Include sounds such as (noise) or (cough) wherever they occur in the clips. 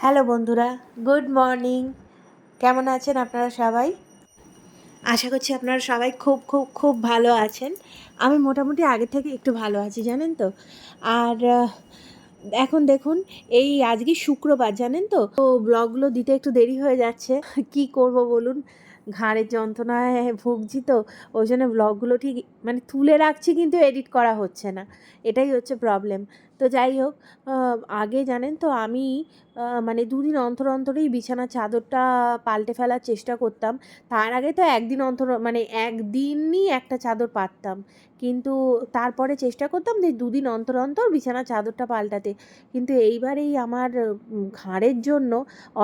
Hello বন্ধুরা, good morning. কেমন আছেন আপনারা সবাই? আশা করছি আপনারা সবাই খুব খুব খুব ভালো আছেন। আমি মোটামুটি আগে থেকে একটু ভালো আছি, জানেন তো? আর এখন দেখুন, এই আজকে শুক্রবার, জানেন তো? তো ব্লগগুলো দিতে একটু দেরি হয়ে যাচ্ছে। (laughs) কি করব বলুন? ঘাড়ের যন্ত্রণায় ভুগছি তো, ওই জন্য ব্লগগুলো ঠিক মানে তুলে রাখছি কিন্তু এডিট করা হচ্ছে না। এটাই হচ্ছে প্রবলেম তো যাই হোক আগে জানেন তো আমি মানে দুদিন অন্তর অন্তরেই বিছানার চাদরটা পাল্টে ফেলার চেষ্টা করতাম। তার আগে তো একদিন অন্তর মানে একদিনই একটা চাদর পাততাম। কিন্তু তারপরে চেষ্টা করতাম যে দুদিন অন্তর অন্তর বিছানার চাদরটা পাল্টাতে। কিন্তু এইবারেই আমার ঘাড়ের জন্য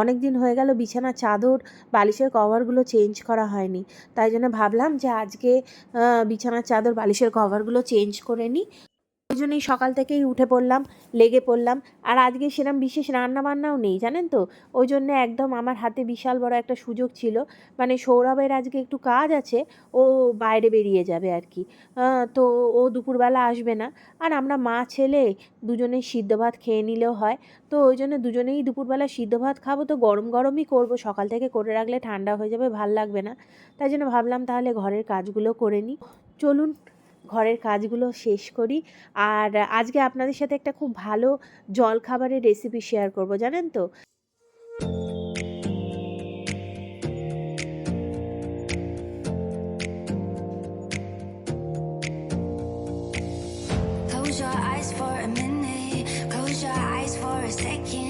অনেক দিন হয়ে গেল বিছানার চাদর, বালিশের কভারগুলো চেঞ্জ করা হয়নি। তাই জন্য ভাবলাম যে আজকে বিছানার চাদর, বালিশের কভারগুলো চেঞ্জ করে নিই। ওই জন্যই সকাল থেকেই উঠে পড়লাম, লেগে পড়লাম। আর আজকে সেরকম বিশেষ রান্না বান্নাও নেই, জানেন তো? ওই জন্য একদম আমার হাতে বিশাল বড় একটা সুযোগ ছিল। মানে সৌরভের আজকে একটু কাজ আছে, ও বাইরে বেরিয়ে যাবে আর কি। তো ও দুপুরবেলা আসবে না। আর আমরা মা, ছেলে দুজনেই সিদ্ধ ভাত খেয়ে নিলেও হয়। তো ওই জন্য দুজনেই দুপুরবেলা সিদ্ধ ভাত খাব তো গরম গরমই করব। সকাল থেকে করে রাখলে ঠান্ডা হয়ে যাবে, ভালো লাগবে না। তাই জন্য ভাবলাম তাহলে ঘরের কাজগুলো করে নিই। চলুন ঘরের কাজগুলো শেষ করি আর আজকে আপনাদের সাথে একটা খুব ভালো জল খাবারের রেসিপি শেয়ার করব, জানেন তো Close your eyes for a minute. Close your eyes for a second.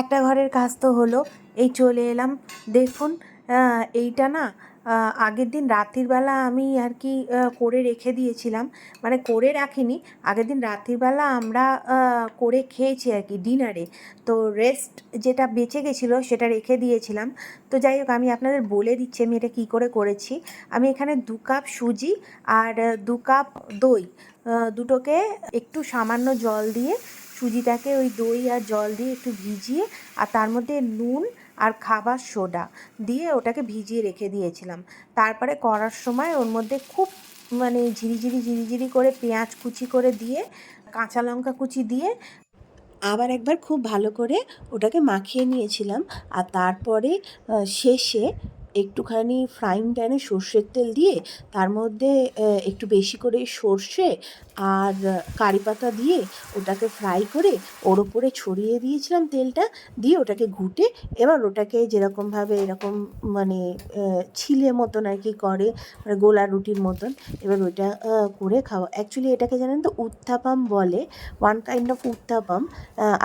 একটা ঘরের কাজ তো হলো। এই চলে এলাম। দেখুন এইটা না আগের দিন রাত্রিবেলা আমি আর কি করে রেখে দিয়েছিলাম। মানে করে রাখিনি। আগের দিন রাত্রিবেলা আমরা করে খেয়েছি আর কি, ডিনারে। তো রেস্ট যেটা বেঁচে গেছিল সেটা রেখে দিয়েছিলাম। তো যাই হোক, আমি আপনাদের বলে দিচ্ছি আমি এটা কী করে করেছি। আমি এখানে দু কাপ সুজি আর দু কাপ দই দুটোকে একটু সামান্য জল দিয়ে সুজিটাকে ওই দই আর জল দিয়ে একটু ভিজিয়ে আর তার মধ্যে নুন আর খাবার সোডা দিয়ে ওটাকে ভিজিয়ে রেখে দিয়েছিলাম। তারপরে করার সময় ওর মধ্যে খুব মানে ঝিরিঝিরি ঝিরিঝিরি করে পেঁয়াজ কুচি করে দিয়ে, কাঁচা লঙ্কা কুচি দিয়ে আবার একবার খুব ভালো করে ওটাকে মাখিয়ে নিয়েছিলাম। আর তারপরে শেষে একটুখানি ফ্রাইং প্যানে সর্ষের তেল দিয়ে, তার মধ্যে একটু বেশি করে সর্ষে আর কারি পাতা দিয়ে ওটাকে ফ্রাই করে, ওর ওপরে ছড়িয়ে দিয়েছিলাম তেলটা, দিয়ে ওটাকে ঘুটে, এবার ওটাকে যেরকমভাবে এরকম মানে ছিলে মতন আর কি করে মানে গোলা রুটির মতন, এবার ওইটা করে খাওয়া। অ্যাকচুয়ালি এটাকে জানেন তো উত্থাপাম বলে ওয়ান কাইন্ড অফ উত্থাপাম।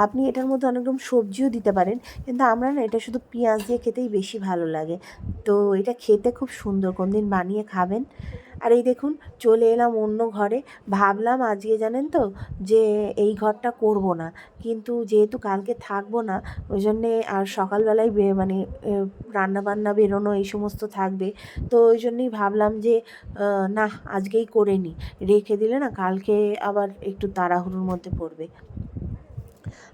আপনি এটার মধ্যে অনেক রকম সবজিও দিতে পারেন, কিন্তু আমরা না এটা শুধু পেঁয়াজ দিয়ে খেতেই বেশি ভালো লাগে। তো এটা খেতে খুব সুন্দর, কোনদিন বানিয়ে খাবেন। আর এই দেখুন, চলে এলাম অন্য ঘরে। ভাবলাম আজকে জানেন তো, যে এই ঘরটা করব না। কিন্তু যেহেতু কালকে থাকব না, ওই জন্যে আর সকালবেলায় মানে রান্না বান্না বেরোনো এই সমস্ত থাকবে। তো ওই জন্যই ভাবলাম যে না, আজকেই করে নিই রেখে দিলে না, কালকে আবার একটু তাড়াহুড়োর মধ্যে পড়বে।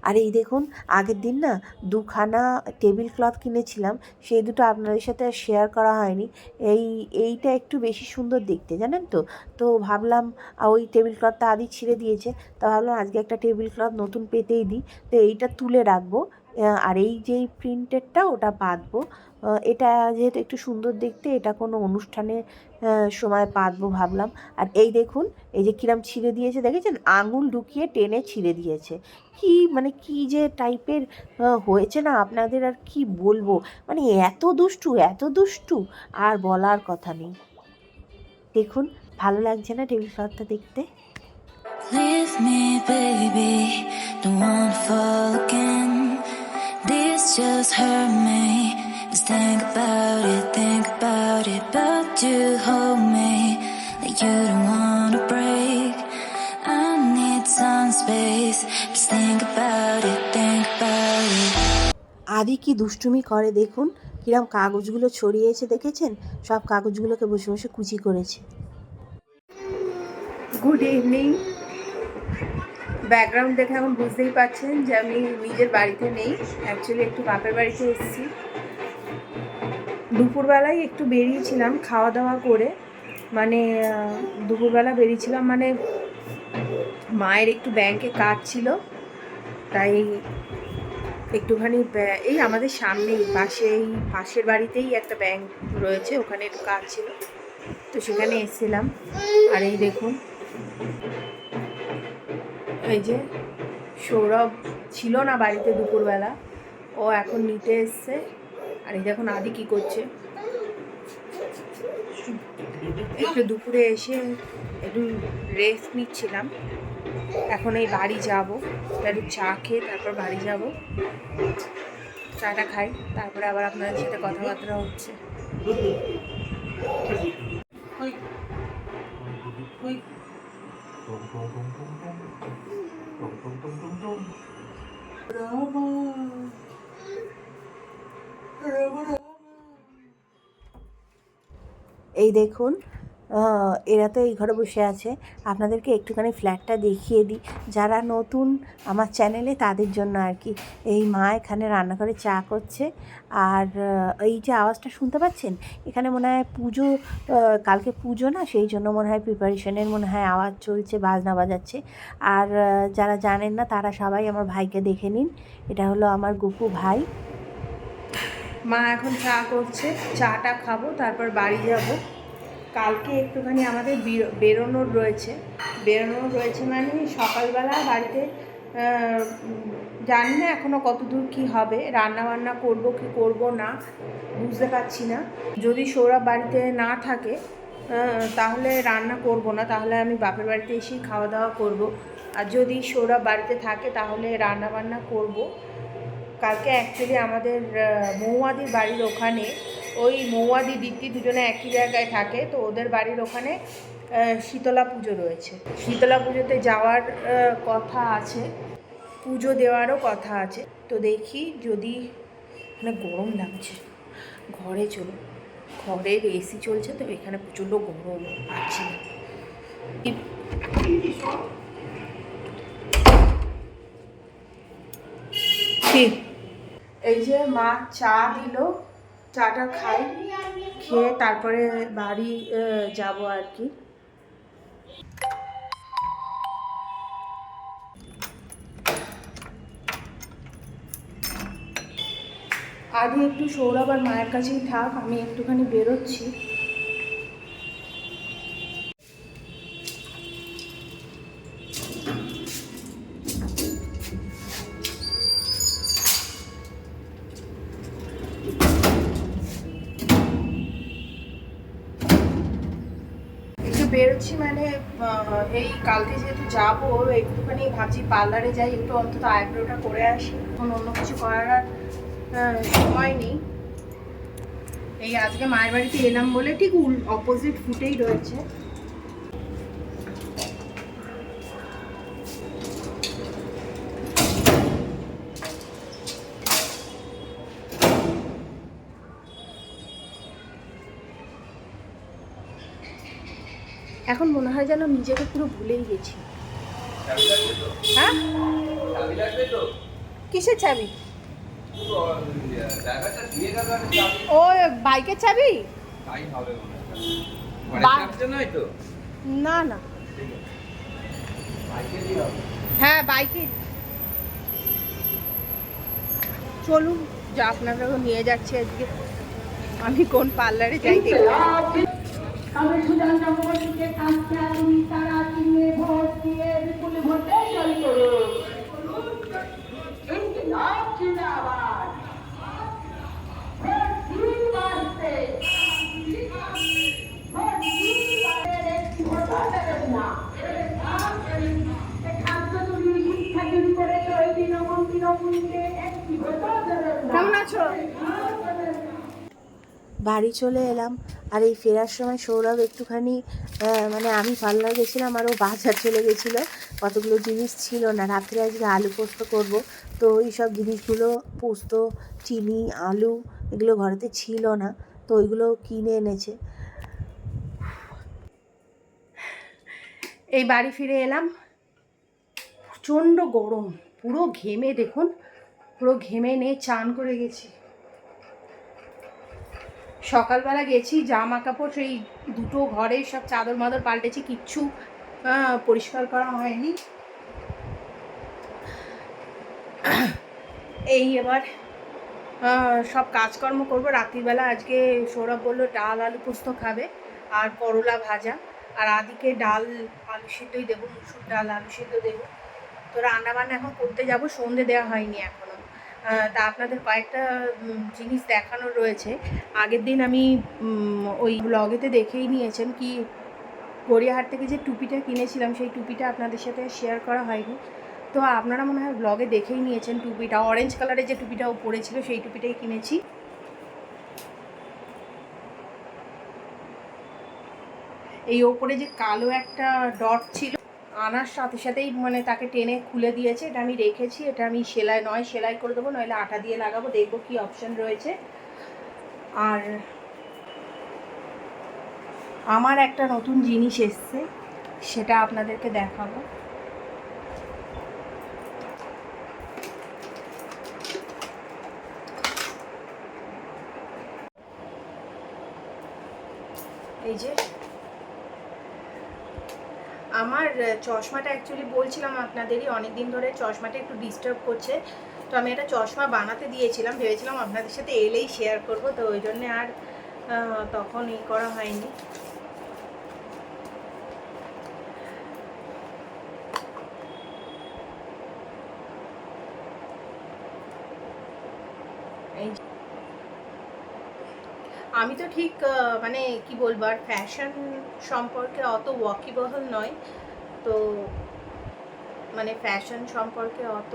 আর এই দেখুন, আগের দিন না দুখানা টেবিল ক্লথ কিনেছিলাম, সেই দুটো আপনাদের সাথে শেয়ার করা হয়নি। এই, এইটা একটু বেশি সুন্দর দেখতে, জানেন তো? তো ভাবলাম ওই টেবিল ক্লথটা আদি ছিঁড়ে দিয়েছে। তা ভাবলাম আজকে একটা টেবিল ক্লথ নতুন পেতেই দিই। তো এইটা তুলে রাখব। আর এই যে প্রিন্টেডটা ওটা বাঁধবো। এটা যেহেতু একটু সুন্দর দেখতে এটা কোনো অনুষ্ঠানের সময় বাঁধবো ভাবলাম। আর এই দেখুন এই যে কিরাম ছিঁড়ে দিয়েছে দেখেছেন? আঙুল ঢুকিয়ে টেনে ছিঁড়ে দিয়েছে। কি মানে কি যে টাইপের হয়েছে না আপনাদের আর কি বলব? মানে এত দুষ্টু এত দুষ্টু আর বলার কথা নেই। দেখুন ভালো লাগছে না টেবিল ক্লথটা দেখতে? Leave me, baby. Don't fall again. This just hurt me. Just think about it, think about it. But you hold me like you don't wanna break. I need some space. Just think about it, think about it. আদি কি দুষ্টুমি করে দেখুন কিরম কাগজগুলো ছড়িয়েছে দেখেছেন সব কাগজগুলোকে বসে বসে কুচি করেছে গুড ইভিনিং ব্যাকগ্রাউন্ড দেখে এখন বুঝতেই পারছেন যে আমি নিজের বাড়িতে নেই। অ্যাকচুয়ালি একটু বাপের বাড়িতে এসেছি। দুপুরবেলায় একটু বেরিয়েছিলাম খাওয়া দাওয়া করে। মানে দুপুরবেলা বেরিয়েছিলাম মানে মায়ের একটু ব্যাংকে কাজ ছিল। তাই একটুখানি এই আমাদের সামনেই পাশে, এই পাশের বাড়িতেই একটা ব্যাংক রয়েছে, ওখানে একটু কাজ ছিল। তো সেখানে এসেছিলাম। আর এই দেখুন এই যে সৌরভ ছিল না বাড়িতে দুপুরবেলা, ও এখন নিতে এসছে। আর এই দেখুন আদি কি করছে। একটু দুপুরে এসে একটু রেস্ট নিচ্ছিলাম। এখন এই বাড়ি যাব। একটু চা খেয়ে তারপর বাড়ি যাব। চাটা খাই, তারপরে আবার আপনাদের সাথে কথাবার্তা হচ্ছে। এই দেখুন এরা তো এই ঘরে বসে আছে। আপনাদেরকে একটুখানি ফ্ল্যাটটা দেখিয়ে দিই। যারা নতুন আমার চ্যানেলে, তাদের জন্য আর কি। এই মা এখানে রান্না করে চা করছে। আর এই যে আওয়াজটা শুনতে পাচ্ছেন? এখানে মনে হয় পুজো কালকে পুজো না, সেই জন্য মনে হয় প্রিপারেশনের মনে হয় আওয়াজ চলছে, বাজনা বাজাচ্ছে। আর যারা জানেন না, তারা সবাই আমার ভাইকে দেখে নিন। এটা হলো আমার গুপু ভাই। মা এখন চা করছে। চাটা খাব, তারপর বাড়ি যাব। কালকে একটুখানি আমাদের বেরো- বেরোনোর রয়েছে। বেরোনোর রয়েছে মানে সকালবেলা বাড়িতে জানি না এখনও কত দূর কী হবে রান্না বান্না করব কি করব না বুঝতে পারছি না। যদি সৌরভ বাড়িতে না থাকে তাহলে রান্না করব না তাহলে আমি বাপের বাড়িতে এসেই খাওয়া দাওয়া করব। আর যদি সৌরভ বাড়িতে থাকে তাহলে রান্না বান্না করব। কালকে অ্যাকচুয়ালি আমাদের আহ, মৌয়াদির বাড়ির ওখানে ওই মৌয়াদি দিদি দুজনে একই জায়গায় থাকে, তো ওদের বাড়ির ওখানে শীতলা পুজো রয়েছে। শীতলা পুজোতে যাওয়ার কথা আছে, পুজো দেওয়ারও কথা আছে। তো দেখি যদি মানে গরম লাগছে, ঘরে চলো ঘরের এসি চলছে তো, এখানে প্রচণ্ড গরম, আছে এই যে মা চা দিল চাটা খাই, খেয়ে তারপরে বাড়ি যাব আর কি। আগে একটু সৌরভ আর মায়ের কাছেই থাক, আমি একটুখানি বেরোচ্ছি। এই কালকে যেহেতু যাব, একটুখানি ভাবছি পার্লারে যাই, একটু অন্তত আইব্রোটা করে আসি। এখন অন্য কিছু করার আর সময় নেই। এই আজকে মায়ের বাড়িতে এলাম বলে ঠিক অপোজিট ফুটেই রয়েছে এখন মনে হয় যেন নিজেকে পুরো ভুলেই গেছি। হ্যাঁ? কিসের চাবি? ও বাইকের চাবি? না না। হ্যাঁ বাইকে চলুন, যা আপনারাও নিয়ে যাচ্ছে আজকে আমি কোন পার্লারে যাই দেখতে আমি সুজান চক্রবর্তীকে কাছে আমি তারা চিহ্নে ভোট দিয়ে বিপুল ভোটে জয় করুন কেমন আছো? বাড়ি চলে এলাম। আর এই ফেরার সময় সৌরভ একটুখানি মানে আমি পার্লার গেছিলাম আর ও বাজার চলে গেছিল। কতগুলো জিনিস ছিল না। রাত্রে আজকে আলু পোস্ত করব। তো এই সব জিনিসগুলো, পোস্ত, চিনি, আলু এগুলো ঘরেতে ছিল না। তো ওইগুলো কিনে এনেছে। এই বাড়ি ফিরে এলাম। প্রচণ্ড গরম। পুরো ঘেমে, দেখুন, পুরো ঘেমে নিয়ে চান করে গেছি। সকালবেলা গেছি, জামা কাপড়, সেই দুটো ঘরে সব চাদর মাদর পাল্টেছি, কিচ্ছু পরিষ্কার করা হয়নি। এই এবার সব কাজকর্ম করব। রাত্রিবেলা আজকে সৌরভ বলল ডাল, আলু পোস্ত খাবে আর করলা ভাজা। আর আদিকে ডাল, আলু সিদ্ধই দেবো, মুসুর ডাল, আলু সিদ্ধ দেবো। তো রান্নাবান্না এখন করতে যাব, সন্ধে দেওয়া হয়নি এখনও তা আপনাদের কয়েকটা জিনিস দেখানো রয়েছে। আগের দিন আমি ওই ব্লগেতে দেখেই নিয়েছেন কি গড়িয়াহাট থেকে যে টুপিটা কিনেছিলাম, সেই টুপিটা আপনাদের সাথে শেয়ার করা হয়নি। তো আপনারা মনে হয় ব্লগে দেখেই নিয়েছেন টুপিটা। অরেঞ্জ কালারের যে টুপিটা ও পরেছিল, সেই টুপিটাই কিনেছি। এই ওপরে যে কালো একটা ডট ছিল আনার সাথে সাথেই মানে তাকে টেনে খুলে দিয়েছে। এটা আমি রেখেছি, এটা আমি সেলাই নয়, সেলাই করে দেবো, নইলে আটা দিয়ে লাগাবো, দেখব কি অপশন রয়েছে। আর আমার একটা নতুন জিনিস এসছে, সেটা আপনাদেরকে দেখাবো। এই যে আমার চশমাটা অ্যাকচুয়ালি বলছিলাম আপনাদেরই অনেক দিন ধরে চশমাটা একটু ডিস্টার্ব করছে। তো আমি একটা চশমা বানাতে দিয়েছিলাম, ভেবেছিলাম আপনাদের সাথে এলেই শেয়ার করব, তো ওই জন্যে আর তখন ই করা হয়নি এই যে- আমি তো ঠিক মানে কি বলব, আর ফ্যাশন সম্পর্কে অত ওয়াকিবহল নয় তো মানে ফ্যাশন সম্পর্কে অত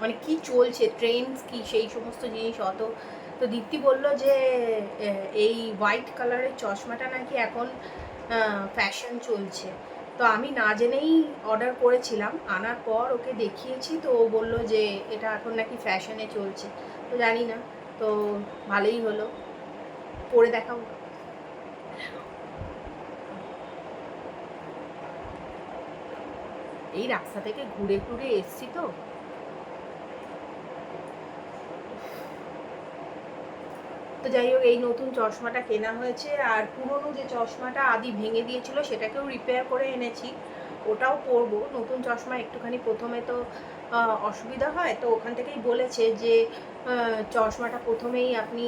মানে কি চলছে ট্রেন্ডস কি, সেই সমস্ত জিনিস অত। তো দীপ্তি বলল যে এই হোয়াইট কালারের চশমাটা নাকি এখন ফ্যাশন চলছে। তো আমি না জেনেই অর্ডার করেছিলাম, আনার পর ওকে দেখিয়েছি, তো ও বলল যে, এটা এখন নাকি ফ্যাশনে চলছে। তো জানি না। তো ভালোই হলো। পরে দেখাবো এই রাস্তা থেকে ঘুরে ঘুরে এসছি তো। তো যাই হোক, এই নতুন চশমাটা কেনা হয়েছে আর পুরনো যে চশমাটা আদি ভেঙে দিয়েছিল, সেটাকেও রিপেয়ার করে এনেছি। ওটাও পরবো। নতুন চশমা একটুখানি প্রথমে তো অসুবিধা হয়, তো ওখান থেকেই বলেছে যে চশমাটা প্রথমেই আপনি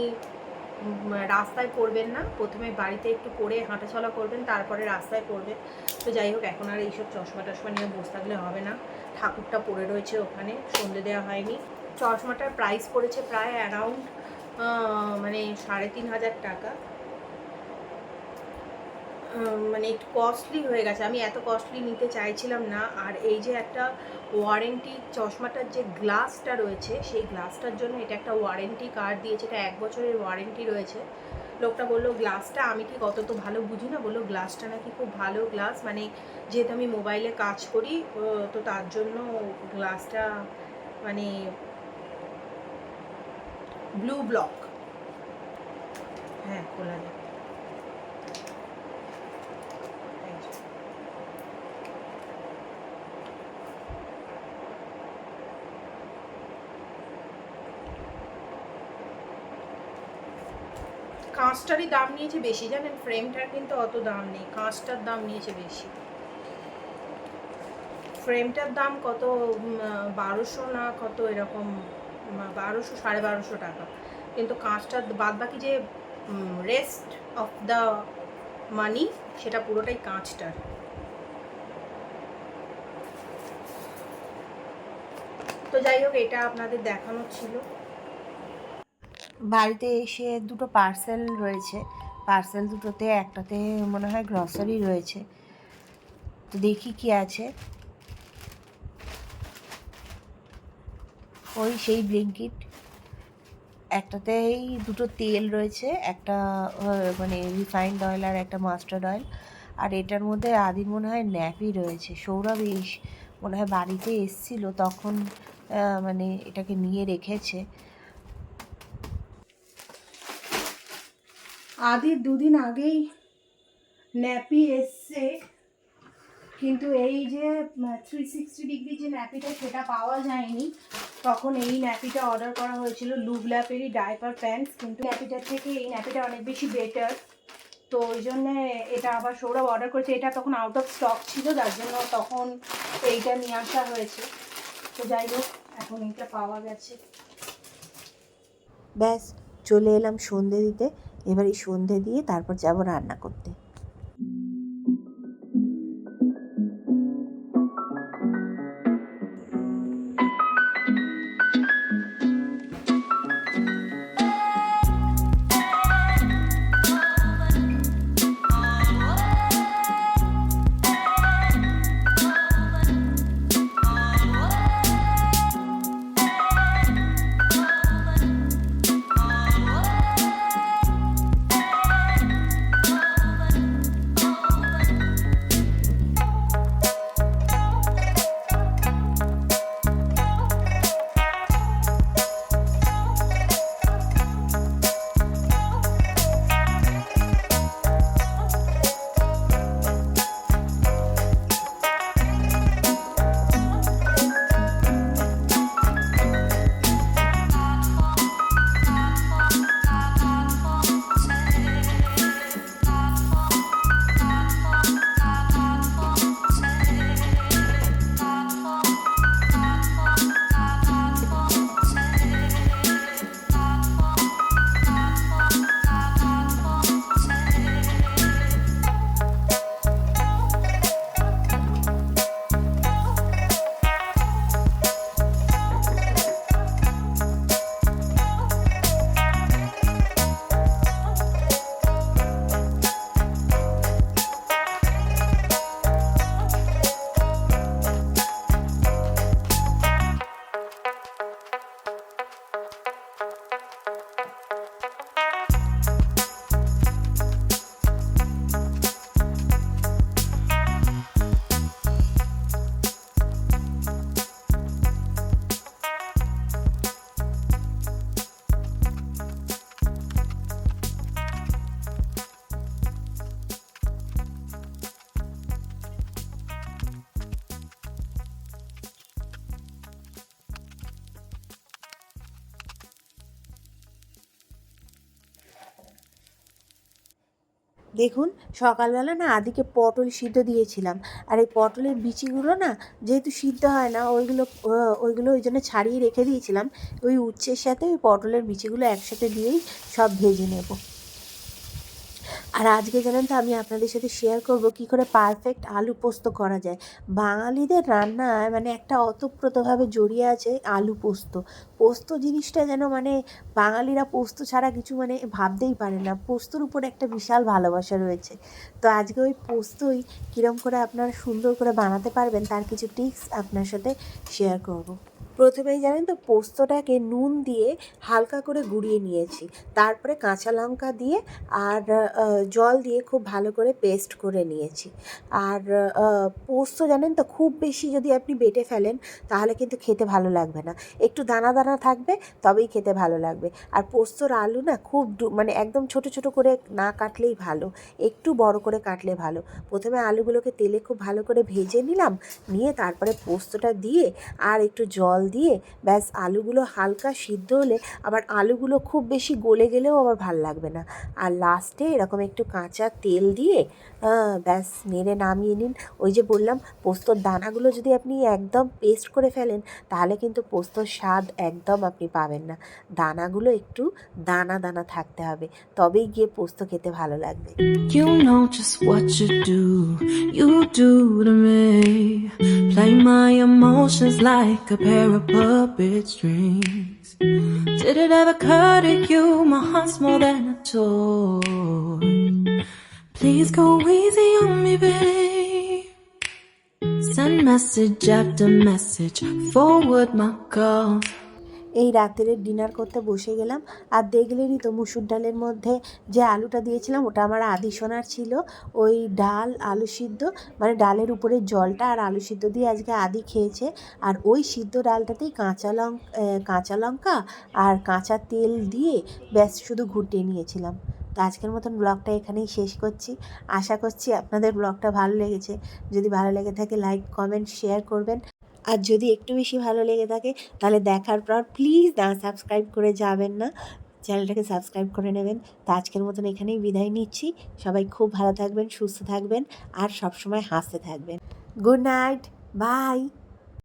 রাস্তায় পরবেন না, প্রথমে বাড়িতে একটু পরে হাঁটাচলা করবেন, তারপরে রাস্তায় পরবেন। তো যাই হোক, এখন আর এইসব চশমা টশমা নিয়ে বসে থাকলে হবে না। ঠাকুরটা পড়ে রয়েছে ওখানে, সন্ধে দেওয়া হয়নি। চশমাটার প্রাইস পড়েছে প্রায় অ্যারাউন্ড মানে সাড়ে তিন হাজার টাকা। মানে একটু কস্টলি হয়ে গেছে। আমি এত কস্টলি নিতে চাইছিলাম না, আর এই যে একটা ওয়ারেন্টি চশমাটার যে গ্লাসটা রয়েছে, সেই গ্লাসটার জন্য এটা একটা ওয়ারেন্টি কার্ড দিয়েছে, এটা এক বছরের ওয়ারেন্টি রয়েছে। লোকটা বলল, গ্লাসটা আমি ঠিক অত তো ভালো বুঝি না। বলল, গ্লাসটা নাকি খুব ভালো গ্লাস মানে যেহেতু আমি মোবাইলে কাজ করি তো তার জন্য গ্লাসটা মানে ব্লু ব্লক। হ্যাঁ খোলা যায় এই যে। কাঁচটারই দাম নিয়েছে বেশি, জানেন? ফ্রেমটার কিন্তু অত দাম নেই কাঁচটার দাম নিয়েছে বেশি। ফ্রেমটার দাম কত বারোশো না কত এরকম বারোশো, সাড়ে বারোশো টাকা। কিন্তু কাঁচটার বাদ বাকি যে রেস্ট অফ দ্য মানি সেটা পুরোটাই কাঁচটার। তো যাই হোক, এটা আপনাদের দেখানো ছিল। বাড়িতে এসে দুটো পার্সেল রয়েছে। পার্সেল দুটোতে একটাতে মনে হয় গ্রসারি রয়েছে। তো দেখি কি আছে। ওই সেই ব্লিঙ্কিট একটাতেই দুটো তেল রয়েছে, একটা মানে রিফাইন্ড অয়েল আর একটা মাস্টার্ড অয়েল আর এটার মধ্যে আদির মনে হয় ন্যাপি রয়েছে। সৌরভ মনে হয় বাড়িতে এসছিল, তখন মানে এটাকে নিয়ে রেখেছে। আদির দুদিন আগেই ন্যাপি এসছে। কিন্তু এই যে থ্রি সিক্সটি ডিগ্রি যে ন্যাপিটা, সেটা পাওয়া যায়নি। তখন এই ন্যাপিটা অর্ডার করা হয়েছিল লুবল্যাপেরই ডাইপার প্যান্টস কিন্তু ন্যাপিটার থেকে এই ন্যাপিটা অনেক বেশি বেটার তো ওই জন্যে এটা আবার সৌরভ অর্ডার করেছে। এটা তখন আউট অফ স্টক ছিল, যার জন্য তখন এইটা নিয়ে আসা হয়েছে। তো যাই হোক, এখন এইটা পাওয়া গেছে। ব্যাস, চলে এলাম সন্ধে দিতে। এবার এই সন্ধে দিয়ে তারপর যাব রান্না করতে। দেখুন, সকালবেলা না আদিকে পটল সিদ্ধ দিয়েছিলাম। আর এই পটলের বিচিগুলো না যেহেতু সিদ্ধ হয় না, ওইগুলো ওইগুলো ওই জন্য ছাড়িয়ে রেখে দিয়েছিলাম। ওই উচ্ছের সাথে ওই পটলের বিচিগুলো একসাথে দিয়েই সব ভেজে নেব। আর আজকে জানেন তো, আমি আপনাদের সাথে শেয়ার করব কি করে পারফেক্ট আলু পোস্ত করা যায়। বাঙালিদের রান্নায় মানে একটা অতপ্রতভাবে জড়িয়ে আছে আলু পোস্ত। পোস্ত জিনিসটা যেন মানে বাঙালিরা পোস্ত ছাড়া কিছু মানে ভাবতেই পারে না। পোস্তর উপর একটা বিশাল ভালোবাসা রয়েছে। তো আজকে ওই পোস্তই কীরম করে আপনারা সুন্দর করে বানাতে পারবেন, তার কিছু টিপস আপনার সাথে শেয়ার করব। প্রথমেই জানেন তো পোস্তটাকে নুন দিয়ে হালকা করে গুঁড়িয়ে নিয়েছি। তারপরে কাঁচা লঙ্কা দিয়ে আর জল দিয়ে খুব ভালো করে পেস্ট করে নিয়েছি। আর পোস্ত জানেন তো খুব বেশি যদি আপনি বেটে ফেলেন তাহলে কিন্তু খেতে ভালো লাগবে না। একটু দানা দানা থাকবে তবেই খেতে ভালো লাগবে। আর পোস্তর আলু না খুব মানে একদম ছোট ছোট করে না কাটলেই ভালো। একটু বড় করে কাটলে ভালো। প্রথমে আলুগুলোকে তেলে খুব ভালো করে ভেজে নিলাম। নিয়ে তারপরে পোস্তটা দিয়ে আর একটু জল জল দিয়ে ব্যাস আলুগুলো হালকা সিদ্ধ হলে আবার আলুগুলো খুব বেশি গলে গেলেও আবার ভালো লাগবে না। আর লাস্টে এরকম একটু কাঁচা তেল দিয়ে ব্যাস নেড়ে নামিয়ে নিন। ওই যে বললাম, পোস্তর দানাগুলো যদি আপনি একদম পেস্ট করে ফেলেন, তাহলে কিন্তু পোস্তর স্বাদ একদম আপনি পাবেন না। দানাগুলো একটু দানা দানা থাকতে হবে, তবেই গিয়ে পোস্ত খেতে ভালো লাগবে. Play my emotions like a puppet strings. Did it ever occur to you my heart's more than a toy? Please go easy on me, babe. Send message after message, forward my calls. এই রাতের dinner করতে বসে গেলাম আর দেখলেনই তো মুসুর ডালের মধ্যে যে আলুটা দিয়েছিলাম, ওটা আমার আদি সোনার ছিল। ওই ডাল, আলু সিদ্ধ মানে ডালের উপরে জলটা আর আলু সিদ্ধ দিয়ে আজকে আদি খেয়েছে। আর ওই সিদ্ধ ডালটাতেই কাঁচা লঙ্কা কাঁচা লঙ্কা আর কাঁচা তেল দিয়ে ব্যাস শুধু ঘুটিয়ে নিয়েছিলাম। তো আজকের মতন ব্লগটা এখানেই শেষ করছি। আশা করছি আপনাদের ব্লগটা ভালো লেগেছে। যদি ভালো লেগে থাকে, লাইক, কমেন্ট, শেয়ার করবেন। আর যদি একটু বেশি ভালো লেগে থাকে, তাহলে দেখার পর প্লিজ না সাবস্ক্রাইব করে যাবেন না। চ্যানেলটাকে সাবস্ক্রাইব করে নেবেন। তো আজকের মতন এখানেই বিদায় নিচ্ছি। সবাই খুব ভালো থাকবেন, সুস্থ থাকবেন, আর সবসময় হাসতে থাকবেন। Good night bye